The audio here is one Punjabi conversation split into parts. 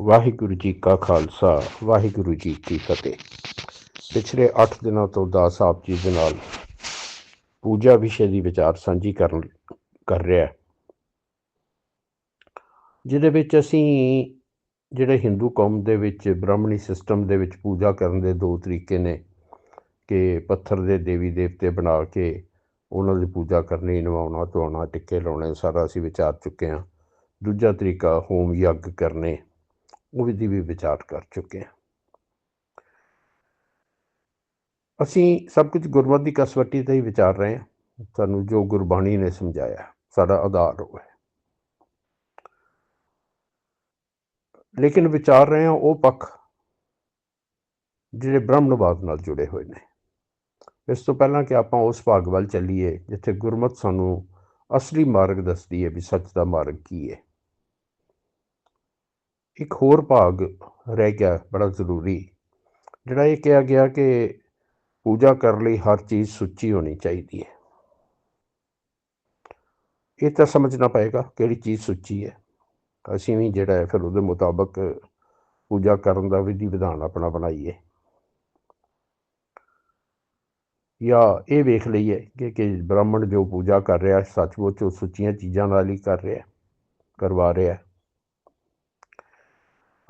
ਵਾਹਿਗੁਰੂ ਜੀ ਕਾ ਖਾਲਸਾ, ਵਾਹਿਗੁਰੂ ਜੀ ਕੀ ਫਤਿਹ। ਪਿਛਲੇ 8 ਦਿਨਾਂ ਤੋਂ ਦਾਸ ਆਪ ਜੀ ਦੇ ਨਾਲ ਪੂਜਾ ਵਿਸ਼ੇ ਦੀ ਵਿਚਾਰ ਸਾਂਝੀ ਕਰਨ, ਕਰ ਰਿਹਾ ਜਿਹਦੇ ਵਿੱਚ ਅਸੀਂ ਜਿਹੜੇ ਹਿੰਦੂ ਕੌਮ ਦੇ ਵਿੱਚ, ਬ੍ਰਾਹਮਣੀ ਸਿਸਟਮ ਦੇ ਵਿੱਚ ਪੂਜਾ ਕਰਨ ਦੇ ਦੋ ਤਰੀਕੇ ਨੇ ਕਿ ਪੱਥਰ ਦੇ ਦੇਵੀ ਦੇਵਤੇ ਬਣਾ ਕੇ ਉਹਨਾਂ ਦੀ ਪੂਜਾ ਕਰਨੀ, ਨਵਾਉਣਾ, ਧੋਣਾ, ਟਿੱਕੇ ਲਾਉਣੇ, ਸਾਰਾ ਅਸੀਂ ਵਿਚਾਰ ਚੁੱਕੇ ਹਾਂ। ਦੂਜਾ ਤਰੀਕਾ, ਹੋਮ ਯੱਗ ਕਰਨੇ। ਉਹ ਵੀ ਦੀ ਵੀ ਵਿਚਾਰ ਕਰ ਚੁੱਕੇ ਹਾਂ। ਅਸੀਂ ਸਭ ਕੁਝ ਗੁਰਮਤਿ ਦੀ ਕਸਵੱਟੀ ਤੇ ਹੀ ਵਿਚਾਰ ਰਹੇ ਹਾਂ। ਸਾਨੂੰ ਜੋ ਗੁਰਬਾਣੀ ਨੇ ਸਮਝਾਇਆ, ਸਾਡਾ ਆਧਾਰ ਉਹ ਹੈ। ਲੇਕਿਨ ਵਿਚਾਰ ਰਹੇ ਹਾਂ ਉਹ ਪੱਖ ਜਿਹੜੇ ਬ੍ਰਹਮਣਵਾਦ ਨਾਲ ਜੁੜੇ ਹੋਏ ਨੇ। ਇਸ ਤੋਂ ਪਹਿਲਾਂ ਕਿ ਆਪਾਂ ਉਸ ਭਾਗ ਵੱਲ ਚੱਲੀਏ, ਜਿੱਥੇ ਗੁਰਮਤ ਸਾਨੂੰ ਅਸਲੀ ਮਾਰਗ ਦੱਸਦੀ ਹੈ ਵੀ ਸੱਚ ਦਾ ਮਾਰਗ ਕੀ ਹੈ। ਇੱਕ ਹੋਰ ਭਾਗ ਰਹਿ ਗਿਆ, ਬੜਾ ਜ਼ਰੂਰੀ, ਜਿਹੜਾ ਇਹ ਕਿਹਾ ਗਿਆ ਕਿ ਪੂਜਾ ਕਰਨ ਲਈ ਹਰ ਚੀਜ਼ ਸੁੱਚੀ ਹੋਣੀ ਚਾਹੀਦੀ ਹੈ। ਇਹ ਤਾਂ ਸਮਝਣਾ ਪਏਗਾ ਕਿਹੜੀ ਚੀਜ਼ ਸੁੱਚੀ ਹੈ। ਅਸੀਂ ਵੀ ਜਿਹੜਾ ਹੈ ਫਿਰ ਉਹਦੇ ਮੁਤਾਬਕ ਪੂਜਾ ਕਰਨ ਦਾ ਵਿਧੀ ਵਿਧਾਨ ਆਪਣਾ ਬਣਾਈਏ। ਜਾਂ ਇਹ ਵੇਖ ਲਈਏ ਕਿ ਕਿ ਬ੍ਰਾਹਮਣ ਜੋ ਪੂਜਾ ਕਰ ਰਿਹਾ, ਸੱਚਮੁੱਚ ਉਹ ਸੁੱਚੀਆਂ ਚੀਜ਼ਾਂ ਨਾਲ ਹੀ ਕਰ ਰਿਹਾ, ਕਰਵਾ ਰਿਹਾ।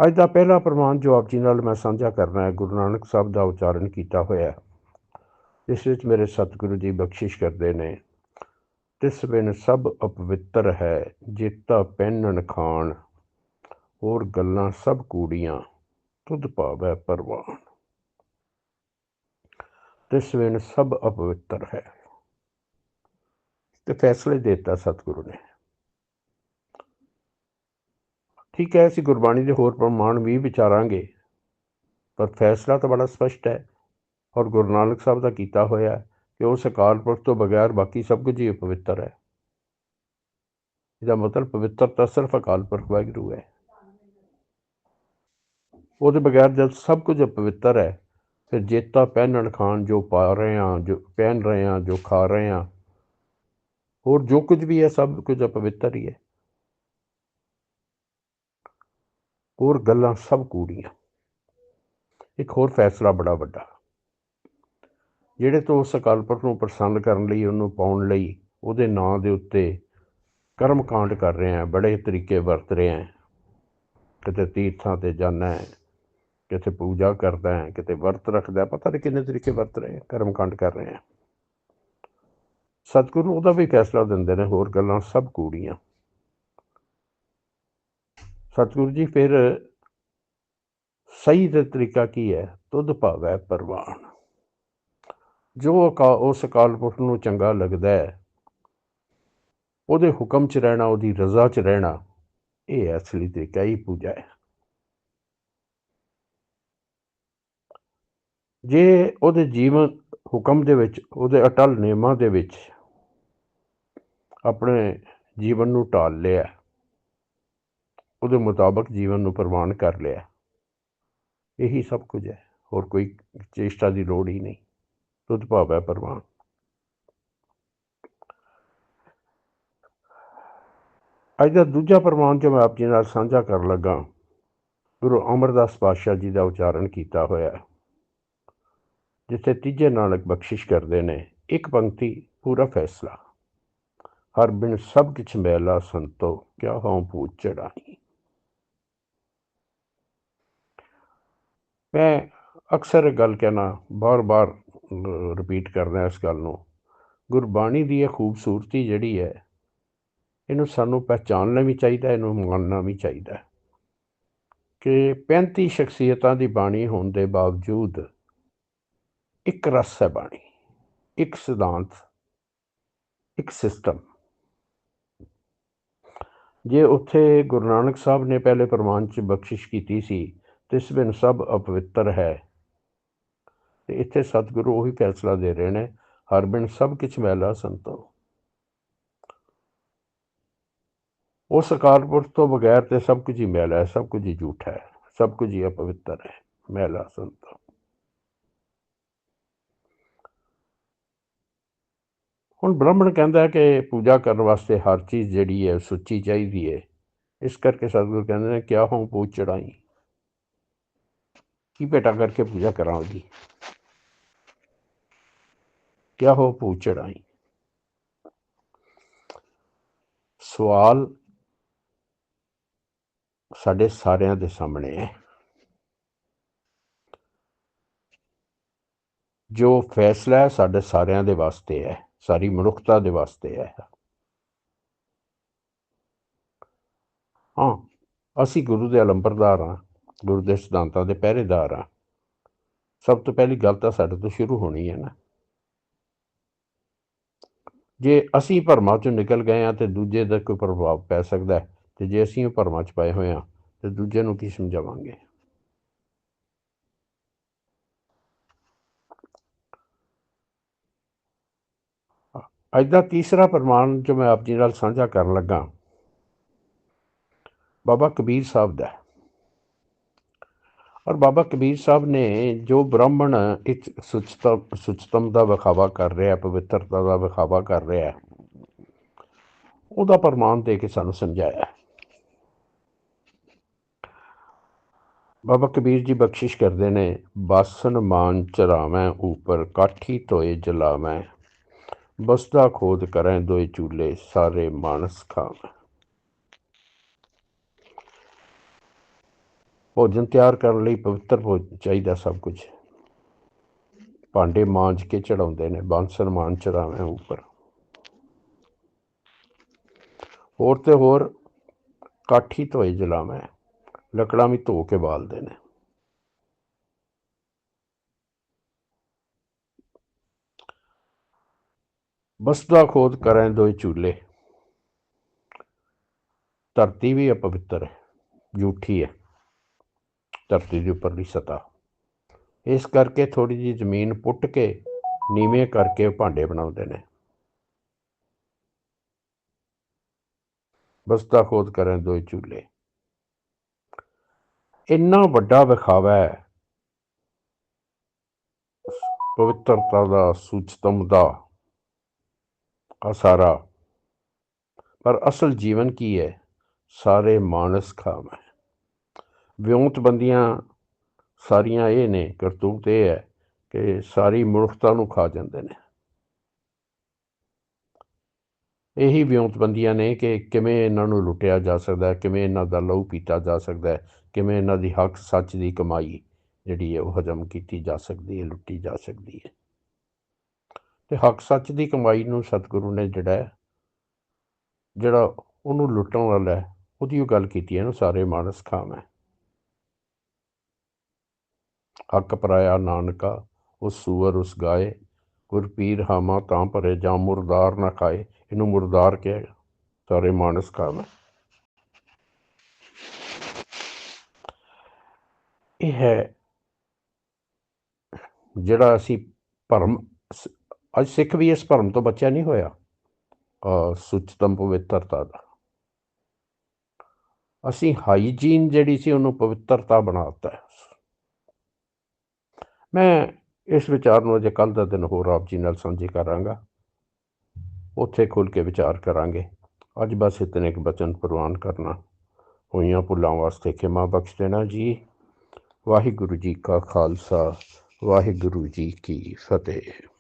ਅੱਜ ਦਾ ਪਹਿਲਾ ਪ੍ਰਮਾਣ ਜੋ ਆਪ ਜੀ ਨਾਲ ਮੈਂ ਸਾਂਝਾ ਕਰਨਾ ਹੈ। ਗੁਰੂ ਨਾਨਕ ਸਾਹਿਬ ਦਾ ਉਚਾਰਨ ਕੀਤਾ ਹੋਇਆ ਇਸ ਵਿੱਚ ਮੇਰੇ ਸਤਿਗੁਰੂ ਜੀ ਬਖਸ਼ਿਸ਼ ਕਰਦੇ ਨੇ। ਤਿਸ ਬਿਨ ਸਭ ਅਪਵਿੱਤਰ ਹੈ, ਜੇਤਾ ਪਹਿਨਣ ਖਾਣ, ਹੋਰ ਗੱਲਾਂ ਸਭ ਕੂੜੀਆਂ, ਤੁਧ ਭਾਵੈ ਪਰਵਾਨ। ਤਿਸ ਬਿਨ ਸਭ ਅਪਵਿੱਤਰ ਹੈ। ਤੇ ਫੈਸਲੇ ਦਿੱਤਾ ਸਤਿਗੁਰੂ ਨੇ। ਠੀਕ ਹੈ, ਅਸੀਂ ਗੁਰਬਾਣੀ ਦੇ ਹੋਰ ਪ੍ਰਮਾਣ ਵੀ ਵਿਚਾਰਾਂਗੇ। ਪਰ ਫੈਸਲਾ ਤਾਂ ਬੜਾ ਸਪਸ਼ਟ ਹੈ ਔਰ ਗੁਰੂ ਨਾਨਕ ਸਾਹਿਬ ਦਾ ਕੀਤਾ ਹੋਇਆ ਹੈ ਕਿ ਉਸ ਅਕਾਲ ਪੁਰਖ ਤੋਂ ਬਗੈਰ ਬਾਕੀ ਸਭ ਕੁਝ ਹੀ ਪਵਿੱਤਰ ਹੈ। ਇਹਦਾ ਮਤਲਬ ਪਵਿੱਤਰਤਾ ਸਿਰਫ ਅਕਾਲ ਪੁਰਖ ਵਾਹਿਗੁਰੂ ਹੈ। ਉਹਦੇ ਬਗੈਰ ਜਦ ਸਭ ਕੁਝ ਪਵਿੱਤਰ ਹੈ, ਫਿਰ ਜੇਤਾ ਪਹਿਨਣ ਖਾਣ ਜੋ ਪਾ ਰਹੇ ਹਾਂ, ਜੋ ਪਹਿਨ ਰਹੇ ਹਾਂ, ਜੋ ਖਾ ਰਹੇ ਹਾਂ, ਹੋਰ ਜੋ ਕੁਝ ਵੀ ਹੈ, ਸਭ ਕੁਝ ਪਵਿੱਤਰ ਹੀ ਹੈ। ਹੋਰ ਗੱਲਾਂ ਸਭ ਕੂੜੀਆਂ ਇੱਕ ਹੋਰ ਫੈਸਲਾ ਬੜਾ ਵੱਡਾ। ਜਿਹੜੇ ਤੋਂ ਉਸ ਅਕਾਲ ਨੂੰ ਪ੍ਰਸੰਨ ਕਰਨ ਲਈ, ਉਹਨੂੰ ਪਾਉਣ ਲਈ ਉਹਦੇ ਨਾਂ ਦੇ ਉੱਤੇ ਕਰਮ ਕਾਂਡ ਕਰ ਰਹੇ ਆ ਬੜੇ ਤਰੀਕੇ ਵਰਤ ਰਹੇ ਆ ਕਿਤੇ ਤੀਰਥਾਂ ਤੇ ਜਾਣਾ ਹੈ, ਕਿਤੇ ਪੂਜਾ ਕਰਦਾ ਹੈ, ਕਿਤੇ ਵਰਤ ਰੱਖਦਾ ਪਤਾ ਨਹੀਂ ਕਿੰਨੇ ਤਰੀਕੇ ਵਰਤ ਰਹੇ ਆ ਕਰਮ ਕਾਂਡ ਕਰ ਰਹੇ ਆ ਸਤਿਗੁਰੂ ਉਹਦਾ ਵੀ ਫੈਸਲਾ ਦਿੰਦੇ ਨੇ, ਹੋਰ ਗੱਲਾਂ ਸਭ ਕੂੜੀਆਂ ਸਤਿਗੁਰੂ ਜੀ, ਫਿਰ ਸਹੀ ਦਾ ਤਰੀਕਾ ਕੀ ਹੈ? ਤੁਧ ਭਾਵੈ ਪਰਵਾਨ ਜੋ ਅਕਾ ਉਸ ਅਕਾਲ ਪੁਰਖ ਨੂੰ ਚੰਗਾ ਲੱਗਦਾ ਹੈ, ਉਹਦੇ ਹੁਕਮ 'ਚ ਰਹਿਣਾ, ਉਹਦੀ ਰਜ਼ਾ 'ਚ ਰਹਿਣਾ, ਇਹ ਅਸਲੀ ਤਰੀਕਾ ਹੀ ਪੂਜਾ ਹੈ। ਜੇ ਉਹਦੇ ਜੀਵਨ ਹੁਕਮ ਦੇ ਵਿੱਚ, ਉਹਦੇ ਅਟਲ ਨਿਯਮਾਂ ਦੇ ਵਿੱਚ ਆਪਣੇ ਜੀਵਨ ਨੂੰ ਢਾਲ ਲਿਆ ਉਹਦੇ ਮੁਤਾਬਕ ਜੀਵਨ ਨੂੰ ਪ੍ਰਵਾਨ ਕਰ ਲਿਆ। ਇਹੀ ਸਭ ਕੁਝ ਹੈ। ਹੋਰ ਕੋਈ ਚੇਸ਼ਟਾ ਦੀ ਲੋੜ ਹੀ ਨਹੀਂ। ਤੁਧ ਹੈ ਪ੍ਰਵਾਨ। ਅੱਜ ਦਾ ਦੂਜਾ ਪ੍ਰਮਾਣ ਜੋ ਮੈਂ ਆਪ ਜੀ ਨਾਲ ਸਾਂਝਾ ਕਰਨ ਲੱਗਾ, ਗੁਰੂ ਅਮਰਦਾਸ ਪਾਤਸ਼ਾਹ ਜੀ ਦਾ ਉਚਾਰਨ ਕੀਤਾ ਹੋਇਆ ਜਿੱਥੇ ਤੀਜੇ ਨਾਨਕ ਬਖਸ਼ਿਸ਼ ਕਰਦੇ ਨੇ, ਇੱਕ ਪੰਕਤੀ, ਪੂਰਾ ਫੈਸਲਾ। ਹਰ ਬਿਨ ਸਭ ਕਿਛ ਮੈਲਾ ਸੰਤੋ, ਕਿਆ ਹਉ ਪੂਜ ਚੜਾਈ ਮੈਂ ਅਕਸਰ ਇਹ ਗੱਲ ਕਹਿਣਾ ਬਾਰ-ਬਾਰ ਰਿਪੀਟ ਕਰਦਾ ਇਸ ਗੱਲ ਨੂੰ। ਗੁਰਬਾਣੀ ਦੀ ਇਹ ਖੂਬਸੂਰਤੀ ਜਿਹੜੀ ਹੈ, ਇਹਨੂੰ ਸਾਨੂੰ ਪਹਿਚਾਨਣਾ ਵੀ ਚਾਹੀਦਾ, ਇਹਨੂੰ ਮੰਨਣਾ ਵੀ ਚਾਹੀਦਾ। ਕਿ 35 ਸ਼ਖਸੀਅਤਾਂ ਦੀ ਬਾਣੀ ਹੋਣ ਦੇ ਬਾਵਜੂਦ ਇੱਕ ਰਸ ਹੈ ਬਾਣੀ, ਇੱਕ ਸਿਧਾਂਤ, ਇੱਕ ਸਿਸਟਮ ਜੇ ਉੱਥੇ ਗੁਰੂ ਨਾਨਕ ਸਾਹਿਬ ਨੇ ਪਹਿਲੇ ਪ੍ਰਮਾਣ 'ਚ ਬਖਸ਼ਿਸ਼ ਕੀਤੀ ਸੀ ਤਿਸ ਬਿਨ ਸਭ ਅਪਵਿੱਤਰ ਹੈ। ਤੇ ਇੱਥੇ ਸਤਿਗੁਰੂ ਉਹੀ ਫੈਸਲਾ ਦੇ ਰਹੇ ਨੇ, ਹਰ ਬਿਨ ਸਭ ਕਿਛ ਮੈਲਾ ਸੰਤੋ। ਉਹ ਅਕਾਲ ਪੁਰਖ ਤੋਂ ਬਗੈਰ ਤੇ ਸਭ ਕੁਝ ਹੀ ਮੈਲਾ ਹੈ, ਸਭ ਕੁਝ ਹੀ ਝੂਠਾ ਹੈ, ਸਭ ਕੁਝ ਹੀ ਅਪਵਿੱਤਰ ਹੈ ਮੈਲਾ ਸੰਤੋ। ਹੁਣ ਬ੍ਰਾਹਮਣ ਕਹਿੰਦਾ ਕਿ ਪੂਜਾ ਕਰਨ ਵਾਸਤੇ ਹਰ ਚੀਜ਼ ਜਿਹੜੀ ਹੈ ਸੁੱਚੀ ਚਾਹੀਦੀ ਹੈ। ਇਸ ਕਰਕੇ ਸਤਿਗੁਰੂ ਕਹਿੰਦੇ ਨੇ, ਕਿਆ ਹੋਂ ਪੂਜ ਚੜਾਈ ਕੀ ਭੇਟਾ ਕਰਕੇ ਪੂਜਾ ਕਰਾਂ ਉਹਦੀ? ਕਿਆ ਹੋ ਪੂਜ ਚੜਾਈ? ਸਵਾਲ ਸਾਡੇ ਸਾਰਿਆਂ ਦੇ ਸਾਹਮਣੇ ਹੈ। ਜੋ ਫੈਸਲਾ ਸਾਡੇ ਸਾਰਿਆਂ ਦੇ ਵਾਸਤੇ ਹੈ, ਸਾਰੀ ਮਨੁੱਖਤਾ ਦੇ ਵਾਸਤੇ ਹੈ। ਹਾਂ, ਅਸੀਂ ਗੁਰੂ ਦੇ ਅਲੰਬਰਦਾਰ ਹਾਂ। ਗੁਰੂ ਦੇ ਸਿਧਾਂਤਾਂ ਦੇ ਪਹਿਰੇਦਾਰ ਹਾਂ। ਸਭ ਤੋਂ ਪਹਿਲੀ ਗੱਲ ਤਾਂ ਸਾਡੇ ਤੋਂ ਸ਼ੁਰੂ ਹੋਣੀ ਹੈ ਨਾ। ਜੇ ਅਸੀਂ ਭਰਮਾਂ ਚੋਂ ਨਿਕਲ ਗਏ ਆ ਤੇ ਦੂਜੇ ਦਾ ਕੋਈ ਪ੍ਰਭਾਵ ਪੈ ਸਕਦਾ ਹੈ ਤੇ ਜੇ ਅਸੀਂ ਉਹ ਭਰਮਾਂ ਚ ਪਏ ਹੋਏ ਆ ਤੇ ਦੂਜੇ ਨੂੰ ਕੀ ਸਮਝਾਵਾਂਗੇ? ਅੱਜ ਦਾ ਤੀਸਰਾ ਪ੍ਰਮਾਣ ਜੋ ਮੈਂ ਆਪ ਜੀ ਨਾਲ ਸਾਂਝਾ ਕਰਨ ਲੱਗਾ, ਬਾਬਾ ਕਬੀਰ ਸਾਹਿਬ ਦਾ ਔਰ ਬਾਬਾ ਕਬੀਰ ਸਾਹਿਬ ਨੇ ਜੋ ਬ੍ਰਾਹਮਣ ਇੱਕ ਸੁਚਤਮ ਸੁਚਤਮ ਦਾ ਵਿਖਾਵਾ ਕਰ ਰਿਹਾ, ਪਵਿੱਤਰਤਾ ਦਾ ਵਿਖਾਵਾ ਕਰ ਰਿਹਾ, ਉਹਦਾ ਪ੍ਰਮਾਣ ਦੇ ਕੇ ਸਾਨੂੰ ਸਮਝਾਇਆ। ਬਾਬਾ ਕਬੀਰ ਜੀ ਬਖਸ਼ਿਸ਼ ਕਰਦੇ ਨੇ, ਬਾਸਨ ਮਾਨ ਚਰਾਵੇਂ, ਉਪਰ ਕਾਠੀ ਤੋਏ ਜਲਾਵੇਂ, ਬਸਦਾ ਖੋਦ ਕਰੈ ਦੋਏ ਚੂਲੇ, ਸਾਰੇ ਮਾਨਸ ਖਾਵੇਂ। ਭੋਜਨ ਤਿਆਰ ਕਰਨ ਲਈ ਪਵਿੱਤਰ ਭੋਜਨ ਚਾਹੀਦਾ ਸਭ ਕੁਝ। ਭਾਂਡੇ ਮਾਂਜ ਕੇ ਚੜਾਉਂਦੇ ਨੇ ਬਾਂਸਨ ਮਾਨ ਚਰਾਵੇਂ ਉੱਪਰ। ਹੋਰ ਤੇ ਹੋਰ ਕਾਠੀ ਧੋਏ ਜਲਾਵੇਂ ਲੱਕੜਾਂ ਵੀ ਧੋ ਕੇ ਬਾਲਦੇ ਨੇ। ਬਸਦਾ ਖੋਦ ਕਰਾਂ ਦੋਏ ਚੂਲੇ ਧਰਤੀ ਵੀ ਅਪਵਿੱਤਰ ਹੈ ਝੂਠੀ ਹੈ। ਧਰਤੀ ਦੇ ਉੱਪਰਲੀ ਸਤਾ ਇਸ ਕਰਕੇ ਥੋੜੀ ਜਿਹੀ ਜ਼ਮੀਨ ਪੁੱਟ ਕੇ ਨੀਵੇਂ ਕਰਕੇ ਭਾਂਡੇ ਬਣਾਉਂਦੇ ਨੇ। ਬਸਤਾ ਖੋਦ ਕਰਨ ਦੋ ਚੁੱਲੇ ਇੰਨਾ ਵੱਡਾ ਵਿਖਾਵਾ ਹੈ। ਪਵਿੱਤਰਤਾ ਦਾ, ਸੂਚਤਮ ਦਾ, ਅਸਾਰਾ। ਪਰ ਅਸਲ ਜੀਵਨ ਕੀ ਹੈ? ਸਾਰੇ ਮਾਨਸ ਖਾਮ ਹੈ। ਵਿਉਂਤਬੰਦੀਆਂ ਸਾਰੀਆਂ ਇਹ ਨੇ, ਕਰਤੂਤ ਇਹ ਹੈ ਕਿ ਸਾਰੀ ਮਨੁੱਖਤਾ ਨੂੰ ਖਾ ਜਾਂਦੇ ਨੇ। ਇਹੀ ਵਿਉਂਤਬੰਦੀਆਂ ਨੇ ਕਿ ਕਿਵੇਂ ਇਹਨਾਂ ਨੂੰ ਲੁੱਟਿਆ ਜਾ ਸਕਦਾ ਕਿਵੇਂ ਇਹਨਾਂ ਦਾ ਲਹੂ ਪੀਤਾ ਜਾ ਸਕਦਾ ਕਿਵੇਂ ਇਹਨਾਂ ਦੀ ਹੱਕ ਸੱਚ ਦੀ ਕਮਾਈ ਜਿਹੜੀ ਹੈ ਉਹ ਹਜਮ ਕੀਤੀ ਜਾ ਸਕਦੀ ਹੈ, ਲੁੱਟੀ ਜਾ ਸਕਦੀ ਹੈ। ਤੇ ਹੱਕ ਸੱਚ ਦੀ ਕਮਾਈ ਨੂੰ ਸਤਿਗੁਰੂ ਨੇ ਜਿਹੜਾ ਜਿਹੜਾ ਉਹਨੂੰ ਲੁੱਟਣ ਵਾਲਾ ਉਹਦੀ ਉਹ ਗੱਲ ਕੀਤੀ ਹੈ ਨਾ, ਸਾਰੇ ਮਾਨਸ ਖਾਮ ਹੈ। ਹੱਕ ਪਰਾਇਆ ਨਾਨਕਾ, ਉਸ ਸੂਰ ਉਸ ਗਾਏ, ਗੁਰ ਪੀਰ ਹਾਮਾ ਤਾਂ ਭਰੇ ਜਾਂ ਮੁਰਦਾਰ ਨਾ ਖਾਏ, ਇਹਨੂੰ ਮੁਰਦਾਰ ਕਿਹਾ ਸਾਰੇ ਮਾਨਸ ਖਾਮ ਇਹ ਹੈ ਜਿਹੜਾ ਅਸੀਂ ਭਰਮ ਅੱਜ ਸਿੱਖ ਵੀ ਇਸ ਭਰਮ ਤੋਂ ਬਚਿਆ ਨਹੀਂ ਹੋਇਆ। ਅ ਸੁਚਤਮ ਪਵਿੱਤਰਤਾ ਦਾ। ਅਸੀਂ ਹਾਈਜੀਨ ਜਿਹੜੀ ਸੀ ਉਹਨੂੰ ਪਵਿੱਤਰਤਾ ਬਣਾਤਾ ਹੈ ਮੈਂ ਇਸ ਵਿਚਾਰ ਨੂੰ ਅਜੇ ਕੱਲ ਦਾ ਦਿਨ ਹੋਰ ਆਪ ਜੀ ਨਾਲ ਸਾਂਝੀ ਕਰਾਂਗਾ। ਉੱਥੇ ਖੁੱਲ ਕੇ ਵਿਚਾਰ ਕਰਾਂਗੇ। ਅੱਜ ਬਸ ਇਤਨੇ ਕੁ ਬਚਨ ਪ੍ਰਵਾਨ ਕਰਨਾ। ਹੋਈਆਂ ਭੁੱਲਾਂ ਵਾਸਤੇ ਖਿਮਾ ਬਖਸ਼ ਦੇਣਾ ਜੀ। ਵਾਹਿਗੁਰੂ ਜੀ ਕਾ ਖਾਲਸਾ, ਵਾਹਿਗੁਰੂ ਜੀ ਕੀ ਫਤਿਹ।